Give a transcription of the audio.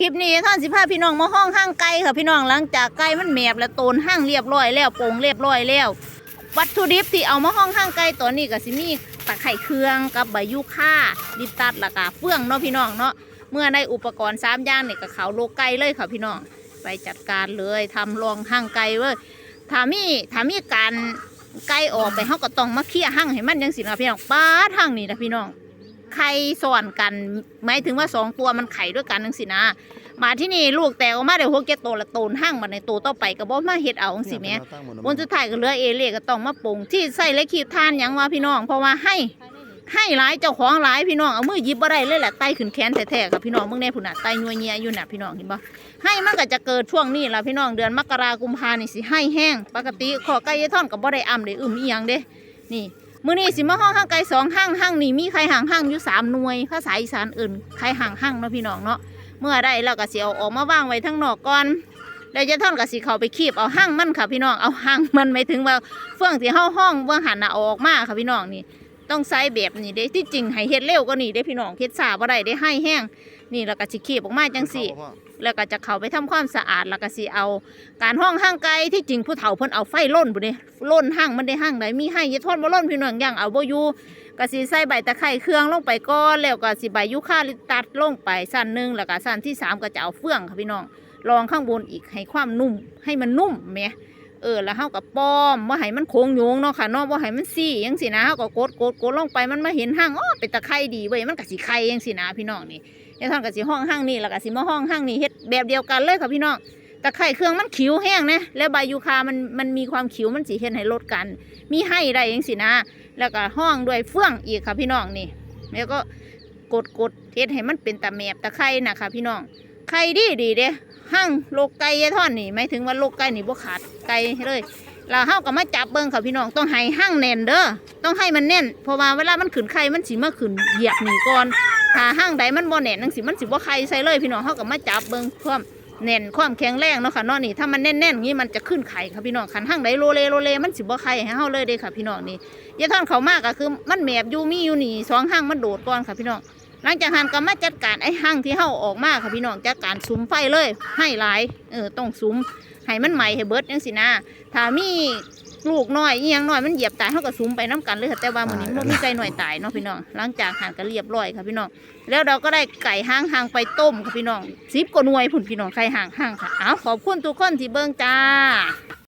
คลิปนี้ท่านสิพาพี่น้องมาห้องห้างไก่ค่ะพี่น้องหลังจากไก่มันแมบและโตนห้างเรียบร้อยแล้วโป่งเรียบร้อยแล้ว วัตถุดิบที่เอามาห้องห้างไก่ตัวนี้ก็สิมีตะไคร่เครื่องกับใบยูคาดิบตัดละกาเฟื่องเนาะพี่น้องเนาะเมื่อได้อุปกรณ์สามอย่างเนี่ยก็เขาโลไก่เลยค่ะพี่น้องไปจัดการเลยทำรองห้างไก่เว้ยถามีถามีการไก่ออกไปเขาก็ต้องมาเคลียห้างให้มันยังสินะพี่น้องป้าห้างนี่นะพี่น้อง ไข่ซ้อนกันหมายถึงว่าสองตัวมันไข่ด้วยกันนังสินะมาที่นี่ลูกแตกออกมาเดี๋ยวหัวแกโตละโตนห้างมาในโตต่อไปก็บ่มาเฮ็ดเอาจังสิแหม่บนสุดท้ายก็เหลือเอเล่ก็ต้องมาปรุงที่ใส่และขีดทานหยังว่าพี่น้อง เพราะว่าให้ให้หลายเจ้าของหลายพี่น้องเอามือหยิบบ่ได้เลยแหละไตขึ้นแขนแท้ๆกับพี่น้องเบิ่งแน่พุ่นน่ะไตยัวเนียอยู่น่ะพี่น้องเห็นบ่ให้มันก็จะเกิดช่วงนี้ล่ะพี่น้องเดือนมกรากุมภานี่สิให้แห้งปกติขอไก่ยายท่อนก็บ่ได้อ่ำได้อึมอีหยังเด้นี่ มื้อนี้สิมาห้องห้างไกลสองห้างห้างนี่มีใครห่างห้างอยู่สามหน่วยภาษาอีสานอื่นใครห่างห้างเนาะพี่น้องเนาะเมื่อได้เราก็สิเอาออกมาวางไว้ทั้งนอกก่อนแล้วจะท่อนกับสิเขาไปคีบเอาห้างมันค่ะพี่น้องเอาห้างมันไม่ถึงว่าเฟื่องที่เฮาห้องเบื้องหันน่ะออกมาค่ะพี่น้องนี่ ต้องใส่แบบนี้เด้ที่จริงให้เฮ็ดเร็วก็นี่เด้พี่น้องเฮ็ดช้าบ่ได้ได้ให้แห้งนี่แล้วก็สิคีบออกมาจังซี่แล้วก็จะเข้าไปทำความสะอาดแล้วก็สิเอา การห้องห้างไกลที่จริงผู้เฒ่าเพิ่นเอาไฟล่นบุเด้ล่นห้างมันได้ห้างใดมีให้ยายทอดบ่ล่นพี่น้องอย่างเอาบ่อยู่ก็สิใส่ใบตะไคร้เครื่องลงไปก่อนแล้วก็สิใบยูคาลิปตัสลงไปสั้นหนึงแล้วก็สั้นที่สามก็จะเอาเฟืองค่ะพี่น้องรองข้างบนอีกให้ความนุ่มให้มันนุ่มแหม เออแล้วเฮาก็ป้อมบ่ให้มันโค้งโยงเนาะค่ะเนาะบ่ให้มันซี่จังซี่นะเฮาก็กดกดกดลงไปมันมาเห็นห้างอ๋อเป็นตะไคร้ดีเว้ยมันก็สิไข่จังซี่นะพี่น้องนี่ยายทอนกับสิห้องห้างนี่แล้วก็สิมาห้องห้างนี่เฮ็ดแบบเดียวกันเลยค่ะพี่น้องตะไคร่เครื่องมันขิวแห้งนะแล้วใบยูคามันมันมีความขิวมันสิเฮ็ดให้ลดกัน มีให้ได้ยังสินะ แล้วก็ห้องด้วยเฟื่องอีกค่ะพี่น้องนี่แล้วก็กดกดเฮ็ดให้มันเป็นตะแมบตะไคร่นะค่ะพี่น้องไข่ดีดีเด้ ห้างโลกไก่ยายทอนนี่หมายถึงว่าโลกไก่นี่บ่ขาดไก่เลยแล้วเฮาก็มาจับเบิ่งค่ะพี่น้องต้องให้ห้างแน่นเด้อต้องให้มันแน่นเพราะว่าเวลามันขึ้นไข่มันสิมาขึ้นเหยียบนี่ก่อนถ้าห้างใดมันบ่แน่นนังสิมันสิบ่ใครใส่เลยพี่น้องเขาก็มาจับเบิ่งความแน่นความแข็งแรงเนาะค่ะเนาะนี่ถ้ามันแน่นๆอย่างนี้มันจะขึ้นไข่ค่ะพี่น้องคันห้างใดโลเลโลเลมันสิบ่ไข่ให้เฮาเลยเด้ค่ะพี่น้องนี่ยาท่อนเขามากก็คือมันแมบอยู่มีอยู่นี่สองห้างมันโดดก่อนค่ะพี่น้อง หลังจากหันก็มาจัดการไอ้ห้างที่เฮาออกมาค่ะพี่น้องจัดการสุมไฟเลย ให้หลายเออต้องสุมให้มันใหม่ให้เบิดจังสินะถ้ามีลูกน้อยอีหยังน้อยมันเหยียบตายเฮาก็สุมไปน้กันเลยค่ะแต่ว่ามื้อนี้มันบ่มีไก่น้อยตายเนาะพี่น้องหลังจากหันก็เรียบร้อยค่ะพี่น้องแล้วเราก็ได้ไก่ห้างห้างไปต้มค่ะพี่น้องสิบกว่าหน่วยผุนพี่น้องไข่ห้างห้างค่ะเอาขอบคุณทุกคนที่เบิ่งจ้า